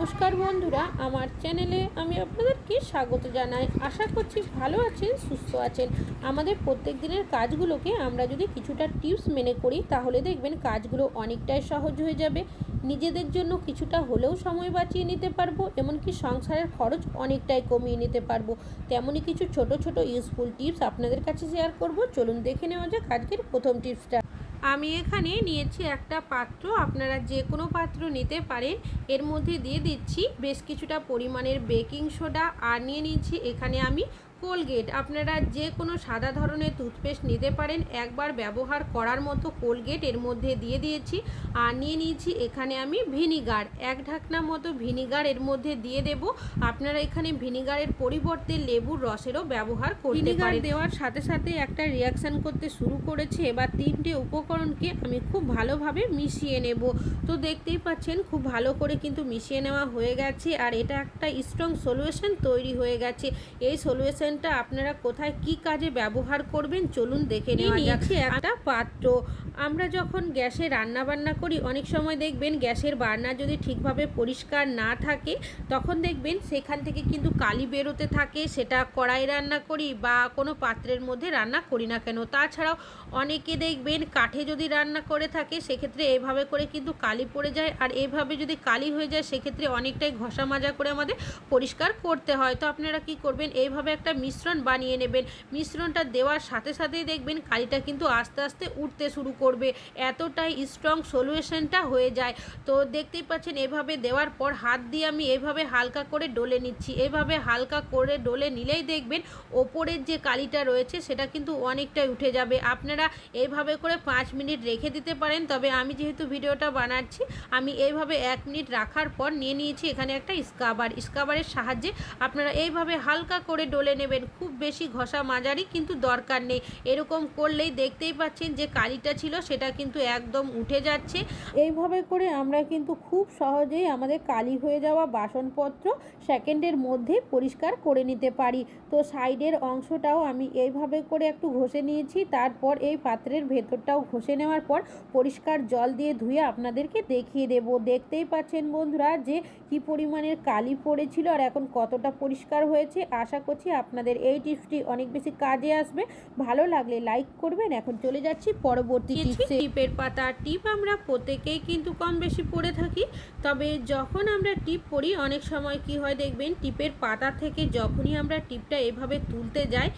নমস্কার বন্ধুরা, আমার চ্যানেলে আমি আপনাদেরকে স্বাগত জানাই। আশা করছি ভালো আছেন, সুস্থ আছেন। আমাদের প্রত্যেক দিনের কাজগুলোকে আমরা যদি কিছুটা টিপস মেনে করি, তাহলে দেখবেন কাজগুলো অনেকটাই সহজ হয়ে যাবে। নিজেদের জন্য কিছুটা হলেও সময় বাঁচিয়ে নিতে পারব, এমনকি সংসারের খরচ অনেকটাই কমিয়ে নিতে পারব। তেমনই কিছু ছোট ছোট ইউজফুল টিপস আপনাদের কাছে শেয়ার করব। চলুন দেখে নেওয়া যাক আজকের প্রথম টিপসটা আমি এখানে নিয়েছি একটা পাত্র, আপনারা যে কোনো পাত্র নিতে পারেন। এর মধ্যে দিয়ে দিচ্ছি বেশ কিছুটা পরিমাণের বেকিং সোডা, আর নিয়ে নিচ্ছি এখানে আমি কোলগেট। আপনারা যে কোনো সাদা ধরনের টুথপেস্ট নিতে পারেন। একবার ব্যবহার করার মতো কোলগেট এর মধ্যে দিয়ে দিয়েছি। আর নিয়ে নিয়েছি এখানে আমি ভিনিগার। এক ঢাকনা মতো ভিনিগার এর মধ্যে দিয়ে দেব। আপনারা এখানে ভিনিগারের পরিবর্তে লেবুর রসেরও ব্যবহার করতে পারেন। দেওয়ার সাথে সাথে একটা রিয়াকশান করতে শুরু করেছে। এবার তিনটে উপকরণকে আমি খুব ভালোভাবে মিশিয়ে নেব। তো দেখতেই পাচ্ছেন, খুব ভালো করে কিন্তু মিশিয়ে নেওয়া হয়ে গেছে। আর এটা একটা স্ট্রং সলিউশন তৈরি হয়ে গেছে। এই সলিউশনটা আপনারা কোথায় কি কাজে ব্যবহার করবেন? চলুন দেখে নেওয়া যাচ্ছে একটা পাত্র। আমরা যখন গ্যাসে রান্না বান্না করি অনেক সময় দেখবেন গ্যাসের বার্নার যদি ঠিকভাবে পরিষ্কার না থাকে তখন দেখবেন সেখান থেকে কিন্তু কালি বেরোতে থাকে সেটা কড়াই রান্না করি বা কোনো পাত্রের মধ্যে রান্না করি না কেন? তাছাড়াও অনেকে দেখবেন কাঠে যদি রান্না করে থাকে সেক্ষেত্রে এভাবে করে কিন্তু কালি পড়ে যায়। আর এভাবে যদি কালি হয়ে যায় সেক্ষেত্রে অনেকটাই ঘষা মাজা করে আমাদের পরিষ্কার করতে হয়। তো আপনারা কি করবেন? এইভাবে একটা মিশ্রণ বানিয়ে নেবেন। মিশ্রণটা দেওয়ার সাথে সাথেই দেখবেন কালিটা কিন্তু আস্তে আস্তে উঠতে শুরু করবে। এতটাই স্ট্রং সলিউশনটা হয়ে যায়। তো দেখতেই পাচ্ছেন, এভাবে দেওয়ার পর হাত দিয়ে আমি এভাবে হালকা করে ডলে নিচ্ছি। এভাবে হালকা করে ডলে নিলেই দেখবেন ওপরের যে কালিটা রয়েছে, সেটা কিন্তু অনেকটাই উঠে যাবে। আপনারা এইভাবে করে পাঁচ মিনিট রেখে দিতে পারেন, তবে আমি যেহেতু ভিডিওটা বানাচ্ছি, আমি এইভাবে এক মিনিট রাখার পর নিয়ে নিয়েছি এখানে একটা স্কাবার। স্কাবারের সাহায্যে আপনারা এইভাবে হালকা করে ডলে নেবেন। খুব বেশি ঘষা মাজারই কিন্তু দরকার নেই। এরকম করলেই দেখতেই পাচ্ছেন যে কালিটা ছিল, সেটা কিন্তু একদম উঠে যাচ্ছে। এইভাবে করে আমরা কিন্তু খুব সহজেই আমাদের কালি হয়ে যাওয়া বাসনপত্র সেকেন্ডের মধ্যে পরিষ্কার করে নিতে পারি। তো সাইডের অংশটাও আমি এইভাবে করে একটু ঘষে নিয়েছি। তারপর এই পাত্রের ভেতরটাও ঘষে নেওয়ার পর পরিষ্কার জল দিয়ে ধুয়ে আপনাদেরকে দেখিয়ে দেব। দেখতেই পাচ্ছেন বন্ধুরা যে কি পরিমাণের কালি পড়েছিল আর এখন কতটা পরিষ্কার হয়েছে। আশা করছি আপনাদের এই টিপসটি অনেক বেশি কাজে আসবে। ভালো লাগলে লাইক করবেন। এখন চলে যাচ্ছি পরবর্তী টিপসে। টিপের পাতা টিপ আমরা প্রত্যেকেই কিন্তু কম বেশি পড়ে থাকি। তবে যখন আমরা টিপ পড়ি অনেক সময় কি হয় দেখবেন টিপের পাতা থেকে যখনই আমরা টিপটা এভাবে তুলতে যাই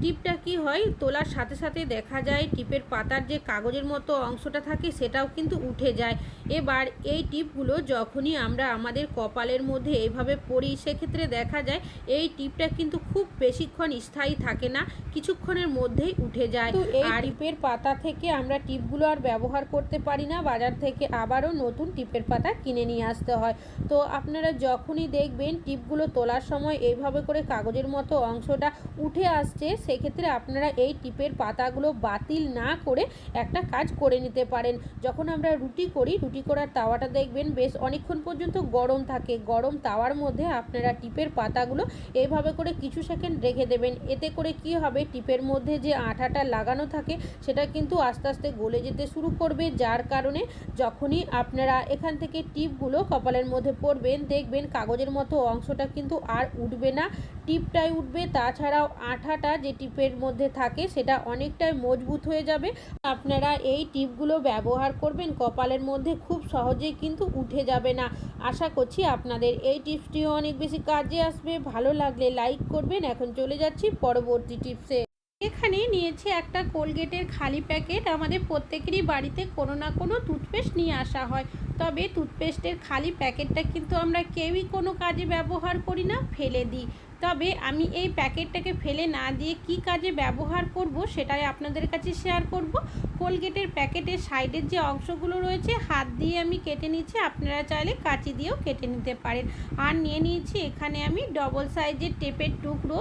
টিপটা কি হয়? তোলার সাথে সাথে দেখা যায় টিপের পাতার যে কাগজের মতো অংশটা থাকে সেটাও কিন্তু উঠে যায়। এবার এই টিপগুলো যখনই আমরা আমাদের কপালের মধ্যে এইভাবে পড়ি সেক্ষেত্রে দেখা যায় এই টিপটা কিন্তু খুব বেশিক্ষণ স্থায়ী থাকে না কিছুক্ষণের মধ্যেই উঠে যায়। তো এই টিপের পাতা থেকে আমরা টিপগুলো আর ব্যবহার করতে পারি না বাজার থেকে আবারও নতুন টিপের পাতা কিনে নিয়ে আসতে হয়। তো আপনারা যখনই দেখবেন টিপগুলো তোলার সময় এইভাবে করে কাগজের মতো অংশটা উঠে আসছে সেক্ষেত্রে আপনারা এই টিপের পাতাগুলো বাতিল না করে একটা কাজ করে নিতে পারেন। যখন আমরা রুটি করি, রুটি করার তাওয়াটা দেখবেন বেশ অনেকক্ষণ পর্যন্ত গরম থাকে। গরম তাওয়ার মধ্যে আপনারা টিপের পাতাগুলো এইভাবে করে কিছু সেকেন্ড রেখে দেবেন। এতে করে কি হবে, টিপের মধ্যে যে আঠাটা লাগানো থাকে, সেটা কিন্তু আস্তে আস্তে গলে যেতে শুরু করবে। যার কারণে যখনই আপনারা এখান থেকে টিপগুলো কপালের মধ্যে পড়বেন, দেখবেন কাগজের মতো অংশটা কিন্তু আর উঠবে না। টিপটাই উঠবে। তাছাড়াও আঠাটা যে টিপের মধ্যে থাকে সেটা অনেকটাই মজবুত হয়ে যাবে। আপনারা এই টিপগুলো ব্যবহার করবেন, কপালের মধ্যে খুব সহজেই কিন্তু উঠে যাবে না। আশা করছি আপনাদের এই টিপসটিও অনেক বেশি কাজে আসবে। ভালো লাগলে লাইক করবেন। এখন চলে যাচ্ছি পরবর্তী টিপসে। এখানে নিয়েছি একটা কোলগেটের খালি প্যাকেট। আমাদের প্রত্যেকেরই বাড়িতে কোনো না কোনো টুথপেস্ট নিয়ে আসা হয়। তবে টুথপেস্টের খালি প্যাকেটটা কিন্তু আমরা কেউই কোনো কাজে ব্যবহার করি না, ফেলে দিই। তবে আমি এই প্যাকেটটাকে ফেলে না দিয়ে কি কাজে ব্যবহার করব সেটাই আপনাদের কাছে শেয়ার করব। কোলগেটের প্যাকেটের সাইডের যে অংশগুলো রয়েছে, হাত দিয়ে আমি কেটে নিচ্ছি। আপনারা চাইলে কাঁচি দিয়েও কেটে নিতে পারেন। আর নিয়ে নিয়েছি এখানে আমি ডবল সাইজের টেপের টুকরো।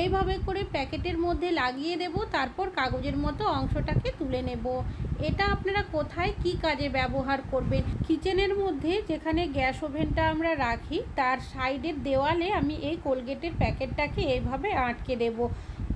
এইভাবে করে প্যাকেটের মধ্যে লাগিয়ে দেব, তারপর কাগজের মতো অংশটাকে তুলে নেব। এটা আপনারা কোথায় কি কাজে ব্যবহার করবেন? কিচেনের মধ্যে যেখানে গ্যাস ওভেনটা আমরা রাখি, তার সাইডের দেওয়ালে আমি এই কোলগেটের প্যাকেটটাকে এইভাবে আটকে দেব।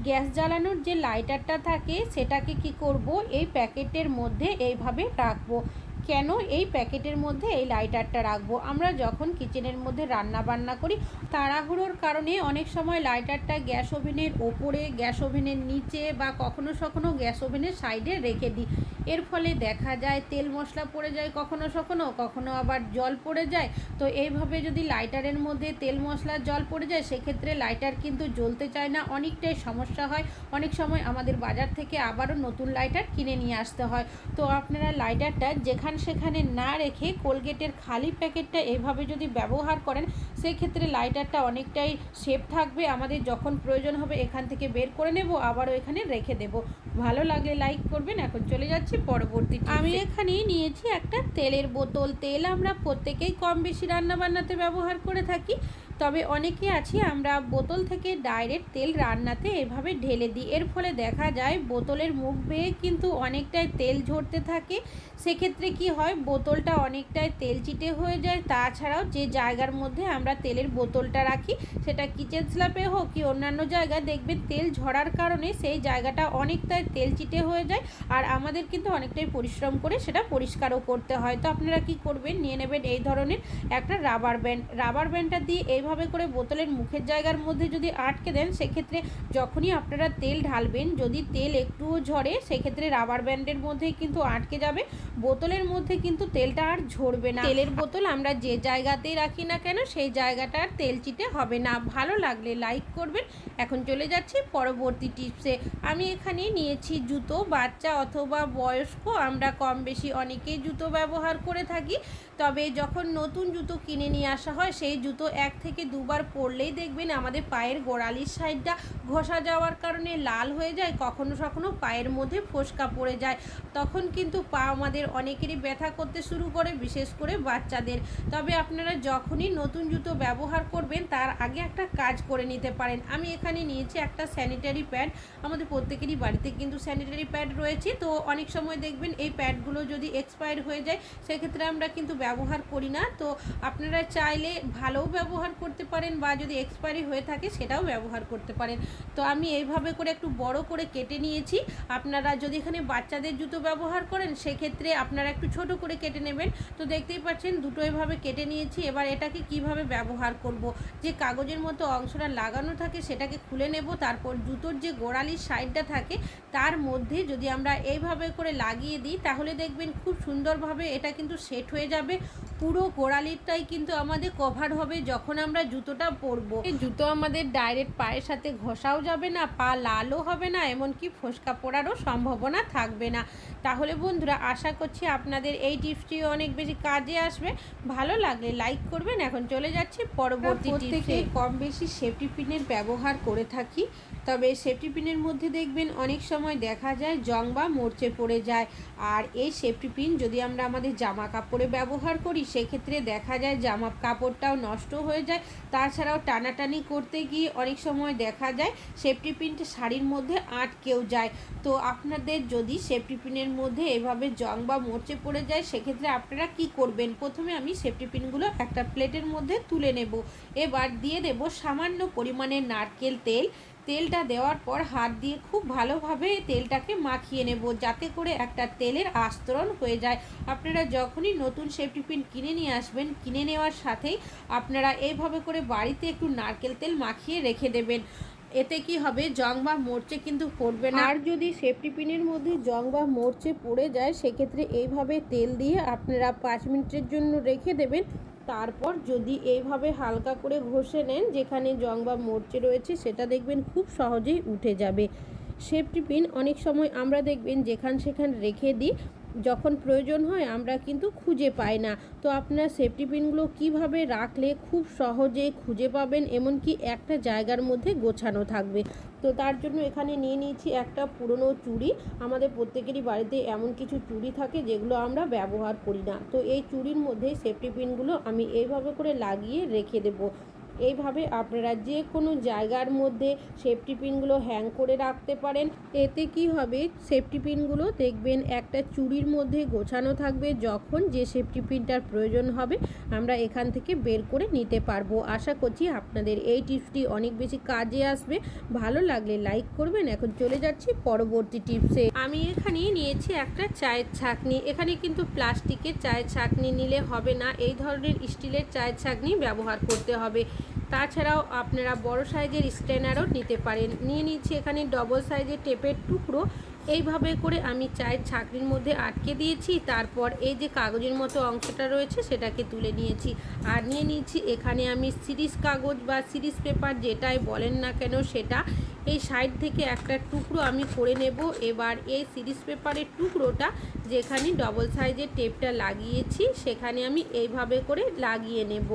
গ্যাস জ্বালানোর যে লাইটারটা থাকে, সেটাকে কি করব? এই প্যাকেটের মধ্যে এইভাবে রাখব। কেন এই প্যাকেটের মধ্যে এই লাইটারটা রাখব? আমরা যখন কিচেনের মধ্যে রান্না বান্না করি, তাড়াহুড়োর কারণে অনেক সময় লাইটারটা গ্যাস ওভেনের ওপরে, গ্যাস ওভেনের নিচে বা কখনো কখনো গ্যাস ওভেনের সাইডে রেখে দিই। এর ফলে দেখা যায় তেল মশলা পড়ে যায় কখনো কখনো কখনো আবার জল পড়ে যায়। তো এইভাবে যদি লাইটারের মধ্যে তেল মশলার জল পড়ে যায়, সেক্ষেত্রে লাইটার কিন্তু জ্বলতে চায় না। অনেকটাই সমস্যা হয়। অনেক সময় আমাদের বাজার থেকে আবারও নতুন লাইটার কিনে নিয়ে আসতে হয়। তো আপনারা লাইটারটা যেখান সেখানে না রেখে কোলগেটের খালি প্যাকেটটা এভাবে যদি ব্যবহার করেন, সেক্ষেত্রে লাইটারটা অনেকটাই সেফ থাকবে। আমাদের যখন প্রয়োজন হবে এখান থেকে বের করে নেব, আবারও এখানে রেখে দেব। ভালো লাগলে লাইক করবেন। এখন চলে যাচ্ছি পরবর্তী আমি এখানে নিয়েছি একটা তেলের বোতল। তেল আমরা প্রত্যেকেই কম বেশি রান্নাবান্নাতে ব্যবহার করে থাকি। তবে অনেকে আছি, আমরা বোতল থেকে ডাইরেক্ট তেল রান্নাতে এভাবে ঢেলে দিই। এর ফলে দেখা যায় বোতলের মুখ বেয়ে কিন্তু অনেকটাই তেল ঝরতে থাকে। সেক্ষেত্রে কি হয়, বোতলটা অনেকটাই তেল চিটে হয়ে যায়। তাছাড়াও যে জায়গার মধ্যে আমরা তেলের বোতলটা রাখি, সেটা কিচেন স্ল্যাপে হোক কি অন্যান্য জায়গায় দেখবেন তেল ঝরার কারণে সেই জায়গাটা অনেকটাই তেল চিটে হয়ে যায় আর আমাদের কিন্তু অনেকটাই পরিশ্রম করে সেটা পরিষ্কারও করতে হয়। তো আপনারা কি করবেন, নিয়ে নেবেন এই ধরনের একটা রাবার ব্যান্ড রাবার ব্যান্ডটা দিয়ে এইভাবে করে বোতলের মুখের জায়গার মধ্যে যদি আটকে দেন, সেক্ষেত্রে যখনই আপনারা তেল ঢালবেন, যদি তেল একটুও ঝরে, সেক্ষেত্রে রাবার ব্যান্ডের মধ্যেই কিন্তু আটকে যাবে। বোতলের মধ্যে কিন্তু তেলটা আর ঝরবে না। তেলের বোতল আমরা যে জায়গাতেই রাখি না কেন, সেই জায়গাটা আর তেল চিটে হবে না। ভালো লাগলে লাইক করবেন। এখন চলে যাচ্ছি পরবর্তী টিপসে আমি এখানে নিয়েছি জুতো। বাচ্চা অথবা বয়স্ক, আমরা কম বেশি অনেকেই জুতো ব্যবহার করে থাকি। তবে যখন নতুন জুতো কিনে নিয়ে আসা হয়, সেই জুতো এক থেকে দুবার পরলেই দেখবেন আমাদের পায়ের গোড়ালির সাইডটা ঘষা যাওয়ার কারণে লাল হয়ে যায়, কখনো কখনো পায়ের মধ্যে ফোসকা পড়ে যায়। তখন কিন্তু পা আমাদের অনেকেরই ব্যথা করতে শুরু করে, বিশেষ করে বাচ্চাদের। তবে আপনারা যখনই নতুন জুতো ব্যবহার করবেন, তার আগে একটা কাজ করে নিতে পারেন। আমি এখানে নিয়েছি একটা স্যানিটারি প্যাড। আমাদের প্রত্যেকেরই বাড়িতে কিন্তু স্যানিটারি প্যাড রয়েছে। তো অনেক সময় দেখবেন এই প্যাডগুলো যদি এক্সপায়ার হয়ে যায়, সেক্ষেত্রে আমরা কিন্তু ব্যবহার করি না। তো আপনারা চাইলে ভালোও ব্যবহার করতে পারেন বা যদি এক্সপায়ারি হয়ে থাকে সেটাও ব্যবহার করতে পারেন। তো আমি এইভাবে করে একটু বড় করে কেটে নিয়েছি। আপনারা যদি এখানে বাচ্চাদের জুতো ব্যবহার করেন, সেক্ষেত্রে আপনারা একটু ছোট করে কেটে নেবেন। তো দেখতেই পাচ্ছেন, দুটো এভাবে কেটে নিয়েছি। এবার এটাকে কীভাবে ব্যবহার করব? যে কাগজের মতো অংশটা লাগানো থাকে সেটাকে খুলে নেব। তারপর জুতোর যে গোড়ালির সাইডটা থাকে, তার মধ্যে যদি আমরা এইভাবে করে লাগিয়ে দিই, তাহলে দেখবেন খুব সুন্দরভাবে এটা কিন্তু সেট হয়ে যাবে। পুরো গোড়ালিটাই কিন্তু আমাদের কভার হবে যখন আমরা জুতোটা পরবো। এই জুতো আমাদের ডাইরেক্ট পায়ের সাথে ঘষাও যাবে না পা লালও হবে না এমনকি ফোসকা পড়ারও সম্ভাবনা থাকবে না। তাহলে বন্ধুরা আশা করছি আপনাদের এই টিপসটি অনেক বেশি কাজে আসবে। ভালো লাগলে লাইক করবেন। এখন চলে যাচ্ছি পরবর্তী থেকে কম বেশি সেফটি পিনের ব্যবহার করে থাকি। তবে সেফটি পিনের মধ্যে দেখবেন অনেক সময় দেখা যায় জং বা মরচে পড়ে যায়। আর এই সেফটি পিন যদি আমরা আমাদের জামা কাপড়ে ব্যবহার করি, সেক্ষেত্রে দেখা যায় জামা কাপড়টাও নষ্ট হয়ে যায়। তাছাড়াও টানাটানি করতে গিয়ে অনেক সময় দেখা যায় সেফটি পিনটা শাড়ির মধ্যে আটকেও যায়। তো আপনাদের যদি সেফটি পিনের মধ্যে এভাবে জং বা মরচে পড়ে যায়, সেক্ষেত্রে আপনারা কি করবেন? প্রথমে আমি সেফটি পিনগুলো একটা প্লেটের মধ্যে তুলে নেব। এবার দিয়ে দেব সামান্য পরিমাণে নারকেল তেল। তেলটা দেওয়ার পর হাত দিয়ে খুব ভালোভাবে তেলটাকে মাখিয়ে নেব, যাতে করে একটা তেলের আস্তরণ হয়ে যায়। আপনারা যখনই নতুন সেফটি পিন কিনে নিয়ে আসবেন, কিনে নেওয়ার সাথেই আপনারা এইভাবে করে বাড়িতে একটু নারকেল তেল মাখিয়ে রেখে দেবেন। এতে কি হবে? জং বা মরচে কিন্তু পড়বে না। আর যদি সেফটি পিনের মধ্যে জং বা মরচে পড়ে যায়, সেক্ষেত্রে এইভাবে তেল দিয়ে আপনারা পাঁচ মিনিটের জন্য রেখে দেবেন। তারপর যদি এইভাবে হালকা করে ঘষে নেন, যেখানে জং বা মরচে রয়েছে, সেটা দেখবেন খুব সহজেই উঠে যাবে। সেফটি পিন অনেক সময় আমরা দেখবেন যেখান সেখান রেখে দিই যখন প্রয়োজন হয়, আমরা কিন্তু খুঁজে পাই না। তো আপনার সেফটি পিনগুলো কীভাবে রাখলে খুব সহজে খুঁজে পাবেন, এমনকি একটা জায়গার মধ্যে গোছানো থাকবে? তো তার জন্য এখানে নিয়ে নিয়েছি একটা পুরনো চুড়ি। আমাদের প্রত্যেকেরই বাড়িতে এমন কিছু চুড়ি থাকে যেগুলো আমরা ব্যবহার করি না। তো এই চুড়ির মধ্যে সেফটি পিনগুলো আমি এইভাবে করে লাগিয়ে রেখে দেবো। এইভাবে আপনারা যে কোনো জায়গার মধ্যে সেফটি পিনগুলো হ্যাং করে রাখতে পারেন। এতে কি হবে? সেফটি পিনগুলো দেখবেন একটা চুড়ির মধ্যে গোছানো থাকবে যখন যে সেফটি পিনটার প্রয়োজন হবে, আমরা এখান থেকে বের করে নিতে পারব। আশা করছি আপনাদের এই টিপসটি অনেক বেশি কাজে আসবে। ভালো লাগলে লাইক করবেন। এখন চলে যাচ্ছি পরবর্তী টিপসে। আমি এখানে নিয়েছি একটা চায়ের ছাকনি। এখানে কিন্তু প্লাস্টিকের চায়ের ছাকনি নিলে হবে না। এই ধরনের স্টিলের চায়ের ছাকনি ব্যবহার করতে হবে। তাছাড়াও আপনারা বড় সাইজের স্ট্রেনারও নিতে পারেন। নিয়ে নিচ্ছি এখানে ডবল সাইজের টেপের টুকরো। এইভাবে করে আমি চায়ের ছাকনির মধ্যে আটকে দিয়েছি। তারপর এই যে কাগজের মতো অংশটা রয়েছে, সেটাকে তুলে নিয়েছি। আর নিয়ে নিয়েছি এখানে আমি সিরিজ কাগজ বা সিরিজ পেপার, যেটাই বলেন না কেন সেটা। এই সাইড থেকে একটা টুকরো আমি করে নেব। এবার এই সিরিজ পেপারের টুকরোটা, যেখানে ডবল সাইজের টেপটা লাগিয়েছি, সেখানে আমি এইভাবে করে লাগিয়ে নেব।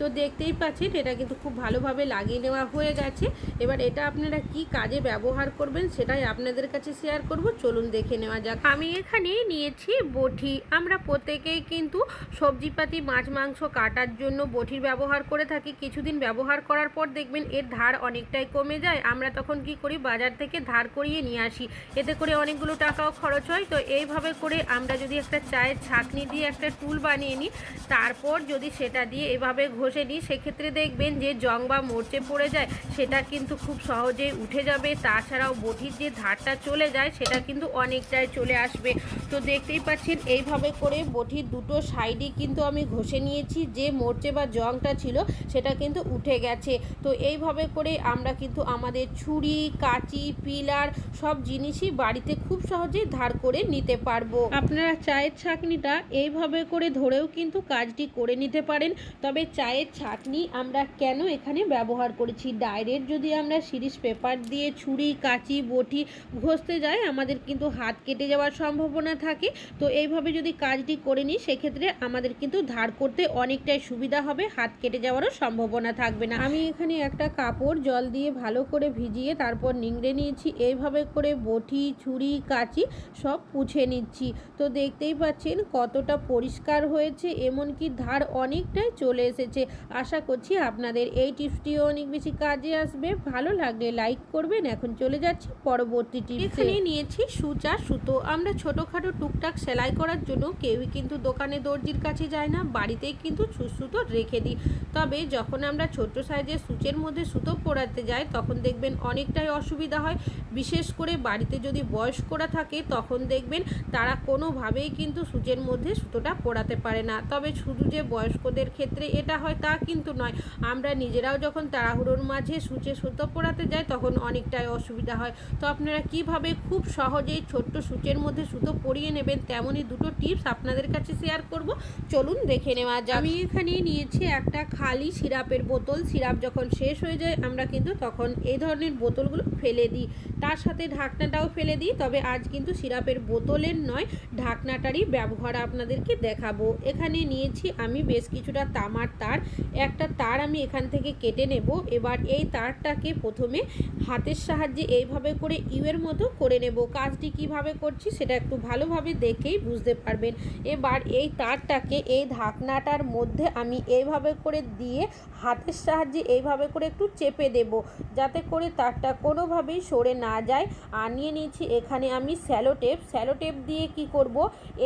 তো দেখতেই পাচ্ছেন, এটা কিন্তু খুব ভালোভাবে লাগিয়ে নেওয়া হয়ে গেছে। এবার এটা আপনারা কি কাজে ব্যবহার করবেন সেটাই আপনাদের কাছে শেয়ার করব। চলুন দেখে নেওয়া যাক। আমি এখানে নিয়েছি বটি। আমরা প্রত্যেকেই কিন্তু সবজিপাতি, মাছ, মাংস কাটার জন্য বটির ব্যবহার করে থাকি। কিছুদিন ব্যবহার করার পর দেখবেন এর ধার অনেকটাই কমে যায়। আমরা তখন কি করি, বাজার থেকে ধার করিয়ে নিয়ে আসি। এতে করে অনেকগুলো টাকাও খরচ হয়। তো এইভাবে করে আমরা যদি একটা চায়ের ছাকনি দিয়ে একটা টুল বানিয়ে নিই, তারপর যদি সেটা দিয়ে এভাবে ঘষে নিই সেক্ষেত্রে দেখবেন যে জং বা মরচে পড়ে যায়, সেটা কিন্তু খুব সহজেই উঠে যাবে। তাছাড়াও বটির যে ধারটা চলে যায়, সেটা কিন্তু অনেকটাই চলে আসবে। তো দেখতেই পাচ্ছেন, এইভাবে করে বটির দুটো সাইডই কিন্তু আমি ঘষে নিয়েছি। যে মরচে বা জংটা ছিল, সেটা কিন্তু উঠে গেছে। তো এইভাবে করে আমরা কিন্তু আমাদের ছুরি, কাঁচি, পিলার সব জিনিসই বাড়িতে খুব সহজেই ধার করে নিতে পারব। আপনারা চায়ের ছাঁকনিটা এইভাবে করে ধরেও কিন্তু কাজটি করে নিতে পারেন। তবে চায়ের ছাঁকনি আমরা কেন এখানে ব্যবহার করেছি? ডাইরেক্ট যদি আমরা সিরিজ পেপার দিয়ে ছুরি, কাঁচি, বটি ঘষতে যাই, আমাদের কিন্তু হাত কেটে যাওয়ার সম্ভাবনা থাকে। তো এইভাবে যদি কাজটি করে নিই, সেক্ষেত্রে আমাদের কিন্তু ধার করতে অনেকটাই সুবিধা হবে, হাত কেটে যাওয়ারও সম্ভাবনা থাকবে না। আমি এখানে একটা কাপড় জল দিয়ে ভালো করে ভিজিয়ে তারপর নিংড়ে নিয়েছি। এইভাবে করে বটি, ছুরি, কাঁচি সব পুছে নিচ্ছি। তো দেখতেই পাচ্ছেন কতটা পরিষ্কার হয়েছে, এমনকি ধার অনেকটাই চলে এসেছে। আশা করছি আপনাদের এই টিপসটিও অনেক বেশি কাজে আসবে। ভালো লাগলে লাইক করবেন। এখন চলে যাচ্ছি পরবর্তী টিপস। এখানে নিয়েছি সুচা সুতো। আমরা ছোটোখাটো টুকটাক সেলাই করার জন্য কেউই কিন্তু দোকানে দর্জির কাছে যায় না, বাড়িতেই কিন্তু সুতো রেখে দিই। তবে যখন আমরা ছোট সাইজের সূচের মধ্যে সুতো পরাতে যাই, তখন দেখবেন অনেকটাই অসুবিধা হয়। বিশেষ করে বাড়িতে যদি বয়স্করা থাকে, তখন দেখবেন তারা কোনোভাবেই কিন্তু সূচের মধ্যে সুতোটা পরাতে পারে না। তবে শুধু যে বয়স্কদের ক্ষেত্রে এটা হয় তা কিন্তু নয়। আমরা নিজেরাও যখন তাড়াহুড়োর মাঝে সূচে সুতো পরাতে যাই, তখন অনেকটাই অসুবিধা হয়। তো আপনারা কীভাবে খুব সহজেই ছোট্ট সূচের মধ্যে সুতো পরিয়ে নেবেন, তেমনই দুটো টিপস আপনাদের কাছে শেয়ার করব। চলুন দেখে নেওয়া যাক। আমি এখানে নিয়েছি একটা খালি সিরাপের বোতল। সিরাপ যখন শেষ হয়ে যায়, আমরা কিন্তু তখন এই ধরনের বোতলগুলো ফেলে দিই। তার সাথে ঢাকনাটাও ফেলে দিই, তবে আজ কিন্তু সিরাপের বোতলের নয়, ঢাকনাটারই ব্যবহার আপনাদেরকে দেখাবো। এখানে নিয়েছি আমি বেশ কিছুটা তামার তার। একটা তার আমি এখান থেকে কেটে নেব। এবার এই তারটাকে প্রথমে হাতের সাহায্যে এইভাবে করে ইউয়ের মতো করে নেব। কাজটি কীভাবে করছি সেটা একটু ভালোভাবে দেখেই বুঝতে পারবেন। এবার এই তারটাকে এই ঢাকনাটার মধ্যে আমি এইভাবে করে দিয়ে হাতের সাহায্যে এইভাবে করে একটু চেপে দেব। যাতে করে তারটা কোনোভাবেই সরে না যায়। আর নিয়ে নিয়েছি এখানে আমি স্যালো টেপ। স্যালো টেপ দিয়ে কি করব?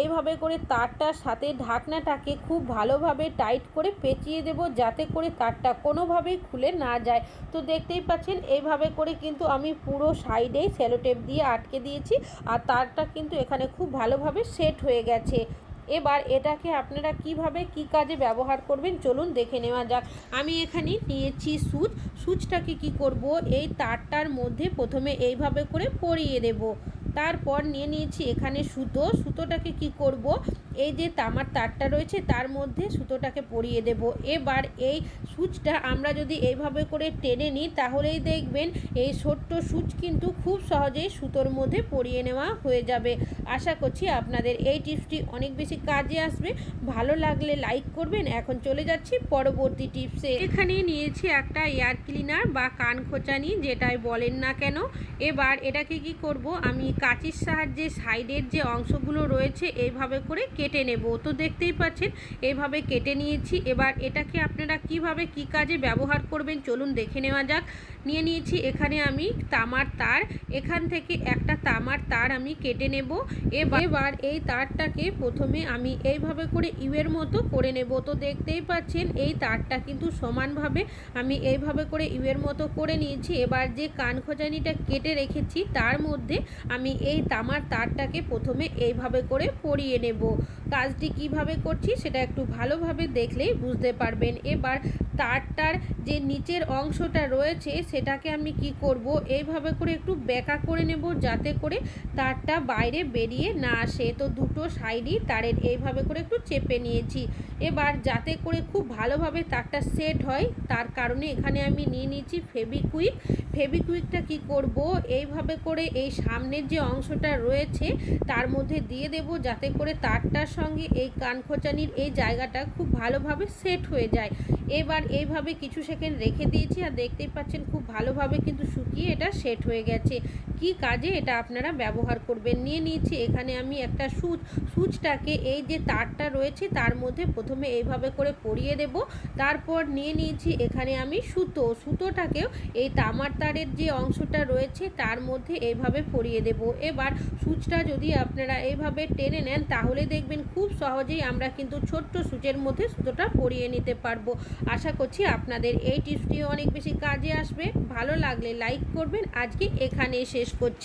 এইভাবে করে তারটার সাথে ঢাকনাটাকে খুব ভালোভাবে টাইট করে পেঁচিয়ে দেব যাতে করে তারটা কোনোভাবেই খুলে না যায়। তো দেখতেই পাচ্ছেন এইভাবে করে কিন্তু আমি পুরো সাইডেই স্যালো টেপ দিয়ে আটকে দিয়েছি আর তারটা কিন্তু এখানে খুব ভালোভাবে সেট হয়ে গেছে। এবার এটাকে আপনারা কীভাবে কি কাজে ব্যবহার করবেন চলুন দেখে নেওয়া যাক। আমি এখানে নিয়েছি সুচ। সুচটাকে কি করব? এই তারটার মধ্যে প্রথমে এইভাবে করে পরিয়ে দেব। তারপর নিয়ে নিয়েছি এখানে সুতো। সুতোটাকে কি করব? এই যে তামার তারটা রয়েছে, তার মধ্যে সুতোটাকে পরিয়ে দেব। এবার এই সুচটা আমরা যদি এইভাবে করে টেনে নিই, তাহলেই দেখবেন এই ছোট্ট সুচ কিন্তু খুব সহজেই সুতোর মধ্যে পরিয়ে নেওয়া হয়ে যাবে। আশা করছি আপনাদের এই টিপসটি অনেক বেশি কাজে আসবে। ভালো লাগলে লাইক করবেন। এখন চলে যাচ্ছি পরবর্তী টিপসে। এখানে নিয়েছি একটা এয়ার ক্লিনার বা কান খোঁচানি যেটাই বলেন না কেন। এবার এটাকে কি করব? আমি কাঁচির সাহায্যে সাইডের যে অংশগুলো রয়েছে, এইভাবে করে কেটে নেব। তো দেখতেই পাচ্ছেন, এইভাবে কেটে নিয়েছি। এবার এটাকে আপনারা কীভাবে, কি কাজে ব্যবহার করবেন, চলুন দেখে নেওয়া যাক। নিয়ে নিয়েছি, এখানে আমি তামার তার, এখান থেকে একটা তামার তার আমি কেটে নেব। এবার এই তারটাকে প্রথমে আমি এইভাবে করে ইউয়ের মতো করে নেব। তো দেখতেই পাচ্ছেন, এই তারটা কিন্তু সমানভাবে আমি এইভাবে করে ইউয়ের মতো করে নিয়েছি। এবার যে কান খোঁজানিটা কেটে রেখেছি, তার মধ্যে আমি এই তামার তারটাকে প্রথমে এইভাবে করে পরিয়ে নেব। কাজটি কীভাবে করছি, সেটা একটু ভালোভাবে দেখলেই বুঝতে পারবেন। এবার তারটার যে নিচের অংশটা রয়েছে সেটাকে আমি কি করব? এইভাবে করে একটু বেঁকা করে নেব যাতে করে তারটা বাইরে বেরিয়ে না আসে। তো দুটো সাইডই তারের এইভাবে করে একটু চেপে নিয়েছি। এবার যাতে করে খুব ভালোভাবে তারটা সেট হয়, তার কারণে এখানে আমি নিয়ে নিয়েছি ফেবিকুইক ফেবিকুইকটা কি করব? এইভাবে করে এই সামনের যে অংশটা রয়েছে তার মধ্যে দিয়ে দেব যাতে করে তারটার সঙ্গে এই কানখোচানির এই জায়গাটা খুব ভালোভাবে সেট হয়ে যায়। এবার এইভাবে কিছু সেকেন্ড রেখে দিয়েছি আর দেখতেই পাচ্ছেন খুব ভালোভাবে কিন্তু শুকিয়ে এটা সেট হয়ে গেছে। কি কাজে এটা আপনারা ব্যবহার করবেন? নিয়ে নিয়েছি, এখানে আমি একটা সুচ, সুচটাকে এই যে তারটা রয়েছে, তার মধ্যে প্রথমে এইভাবে করে পরিয়ে দেব। তারপর নিয়ে নিয়েছি, এখানে আমি সুতো, সুতোটাকেও এই তামার তারের যে অংশটা রয়েছে, তার মধ্যে এইভাবে পরিয়ে দেব। এবার সুচটা যদি আপনারা এইভাবে টেনে নেন, তাহলে দেখবেন খুব সহজেই আমরা কিন্তু ছোট্ট সুচের মধ্যে সুতোটা পরিয়ে নিতে পারব। আশা করছি আপনাদের এই টিপসটিও অনেক বেশি কাজে আসবে। ভালো লাগলে লাইক করবেন। আজকে এখানে শেষ করছি